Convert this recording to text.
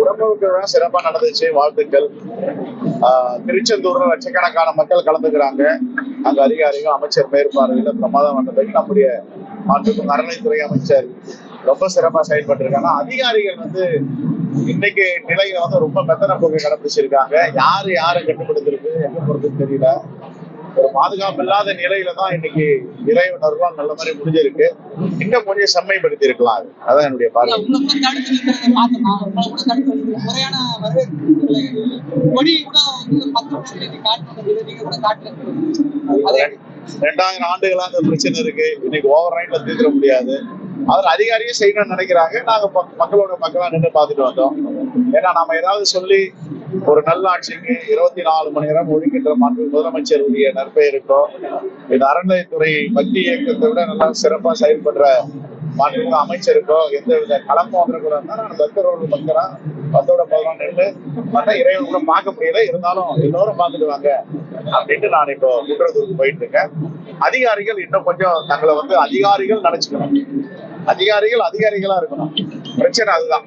உடம்புக்கு சிறப்பா நடந்துச்சு வாழ்த்துக்கள். திருச்செந்தூர்ல லட்சக்கணக்கான மக்கள் கலந்துக்கிறாங்க. அங்க அதிகாரிகள் அமைச்சர் மேற்பார்வையில பிரமாதம் வந்ததுக்கு நம்முடைய மாற்றுக்கும் அறநிலைத்துறை அமைச்சர் ரொம்ப சிறப்பா செயல்பட்டு இருக்காங்க அதிகாரிகள் வந்து இன்னைக்கு நிலையில வந்து ரொம்ப மெத்தன போக்கை கடைபிடிச்சிருக்காங்க. யாரு யாரை கட்டுப்படுத்திருக்கு எங்க போறதுன்னு தெரியல. ஒரு பாதுகாப்பு இல்லாத நிலையில தான் இன்னைக்கு இறைவனர்லாம் நல்ல மாதிரி முடிஞ்சிருக்கு. இன்னும் கொஞ்சம் செம்மைப்படுத்தி இருக்கலாம் அது. அதான் என்னுடைய பார்வை ரெண்டாயிரம் ஆண்டுகளா அந்த பிரச்சனை இருக்கு. இன்னைக்கு ஓவர் நைட்ல தீர்க்க முடியாது. அதில் அதிகாரியும் செய்யணும்னு நினைக்கிறாங்க. நாங்க மக்- மக்களோட மக்களா நின்று பார்த்துட்டு வந்தோம். ஏன்னா நம்ம ஏதாவது சொல்லி ஒரு நல்ல ஆட்சிக்கு இருபத்தி நாலு மணி நேரம் ஒழுங்கின்ற மாண்பு முதலமைச்சர் உரிய நற்பெயருக்கோ இந்த அறநிலையத்துறை பக்தி இயக்கத்தை விட நல்லா சிறப்பா செயல்படுற மாண்புமிகு அமைச்சருக்கோ எந்த வித கலப்பம் வந்துடக்கூடாதுன்னா நான் பக்தரோட பக்தரா பத்தோட பதினொன்று நின்று மற்ற இறைவன் கூட பார்க்க முடியல இருந்தாலும் எல்லோரும் பார்த்துட்டு வாங்க அப்படின்ட்டு நான் இப்போ குற்றத்தூருக்கு போயிட்டு இருக்கேன். அதிகாரிகள் இன்னும் கொஞ்சம் தங்களை வந்து அதிகாரிகள் நினைச்சுக்கணும். அதிகாரிகள் அதிகாரிகளா இருக்கணும். பிரச்சனை அதுதான்.